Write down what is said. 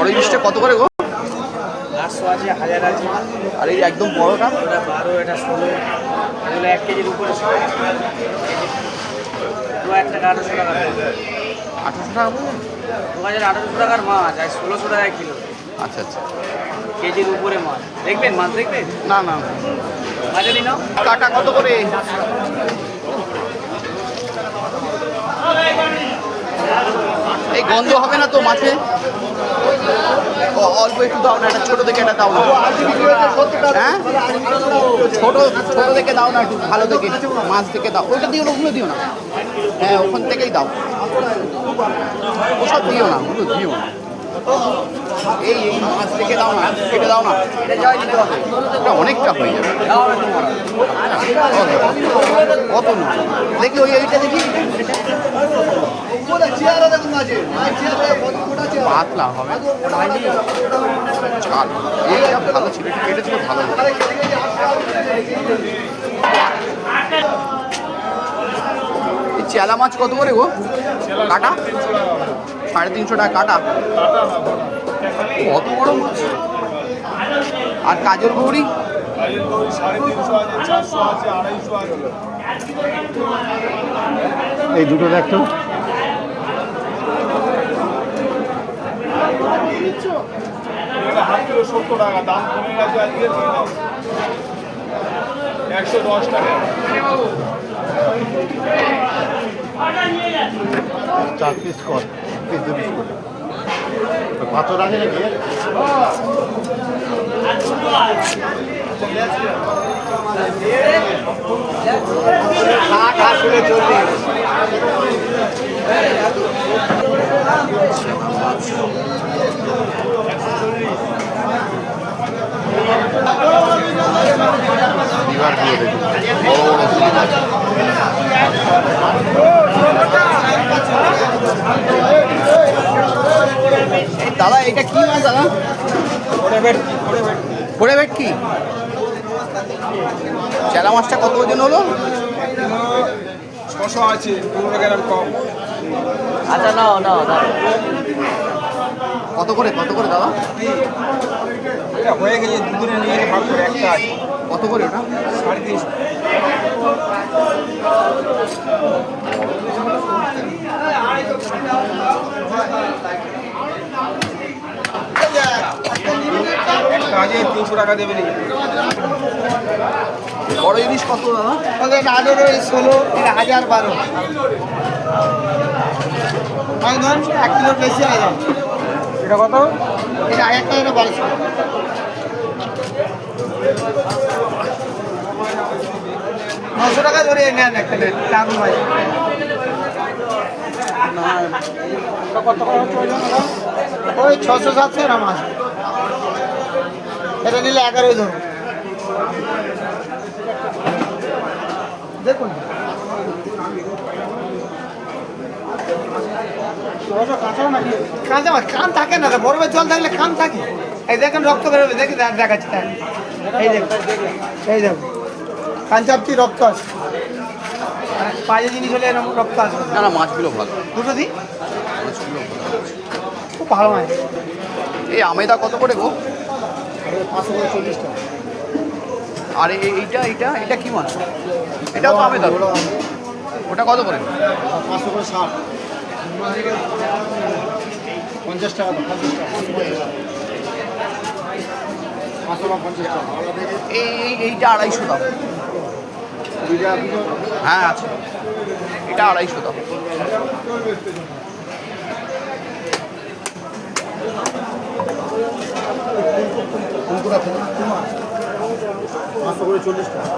বড় ইলিশটা কত করে গো? আটশো আছে হাজার আছে। আর এই একদম বড়টা? ওটা বারো এটা ষোলো। এগুলো এক কেজির উপরে দু টাকা আঠারোশো টাকার আঠারোশো টাকা? দু হাজার আঠারোশো টাকার মাছ আর ষোলোশো টাকায় কিলো। আচ্ছা আচ্ছা। কেজির উপরে মাছ। দেখবেন মাছ দেখবেন? না না। মাঝারি নাও কাটা কত করে? এই গন্ধ হবে না তো মাছে? অল্প একটু দাও না একটা ছোট দেখে একটা দাও না। হ্যাঁ? ছোট ছোট দেখে দাও না, একটু ভালো দেখে মাছ দেখে দাও। ওইটা দিও না ওগুলো দিও না। হ্যাঁ ওখান থেকেই দাও। ওসব দিও না, ওগুলো দিও না। এই এই মাছ দেখে দাও না কেটে দাও না। এটা এটা অনেকটা হয়ে যাবে। কত না। দেখি ওই এইটা দেখি। পাতলা হবে। চাল। এইটা ভালো ছিল, এটা কেটেছিল ভালো। চেলা মাছ কত করে গো? কাটা? সাড়ে তিনশো টাকা কাটা? কত বড় মাছ? আর কাজল গৌরী এই দুটো দেখতো হাফ কিলো সত্তর টাকা দাম কমে গেছে আজকে। একশো দশ টাকা। চার পিস কর পিস দু পিস করে। পাথর আছে নাকি এবার দিয়ে দেখুন বড় বড় চিংড়ি দাদা এটা কি মাছ দাদা? পড়ে ভেটকি চেলা মাছটা কত ওজন হলো? ছশো আছে পনেরো গ্রাম কম। আচ্ছা নাও নাও কত করে কত করে দাদা? এটা হয়ে গেছে দুদিনে নিয়ে গেলে ভাগ করে একটা আছে। কত করে ওটা? সাড়ে তিনশো। তিনশো টাকা দেবে নাকি বড় ইলিশ কত দাদা? ওদের আঠেরো ষোলো হাজার বারো। এক কিলো বেশি একদম এটা কত? এটা টাকা এটা বারোশো নশো টাকা ধরে নেন একটা দারুণ ভাই ওই ছশো সাতশো গ্রাম আছে। এটা নিলে এগারোই ধরুন। দেখুন। কাঁচা মাছ কান থাকে না বরফের জল থাকলে কান থাকে। এই দেখেন রক্ত বেরোবে দেখে দেখ- দেখাচ্ছি দেখ। এই দেখুন এই দেখুন কান চাপটি রক্ত আছে আর বাজে জিনিস হলে এরকম রক্ত আসবে। না না মাছগুলো ভালো। দুটো দিই? মাছগুলো খুব ভালো মাছ। এই আমেদা কত করে গো? পাঁচশো করে চল্লিশ টাকা। আর এই- এইটা এইটা এটা কি মাছ? এটাও তো আমেদা। ওটা কত করে? পাঁচশো করে ষাট। পঞ্চাশ টাকা তো পঞ্চাশ টাকা। পাঁচশো বা পঞ্চাশ টাকা। এই এই- এইটা আড়াইশো দাম হ্যাঁ আছে। এটা আড়াইশো দাম পাঁচশো করে চল্লিশ টাকা।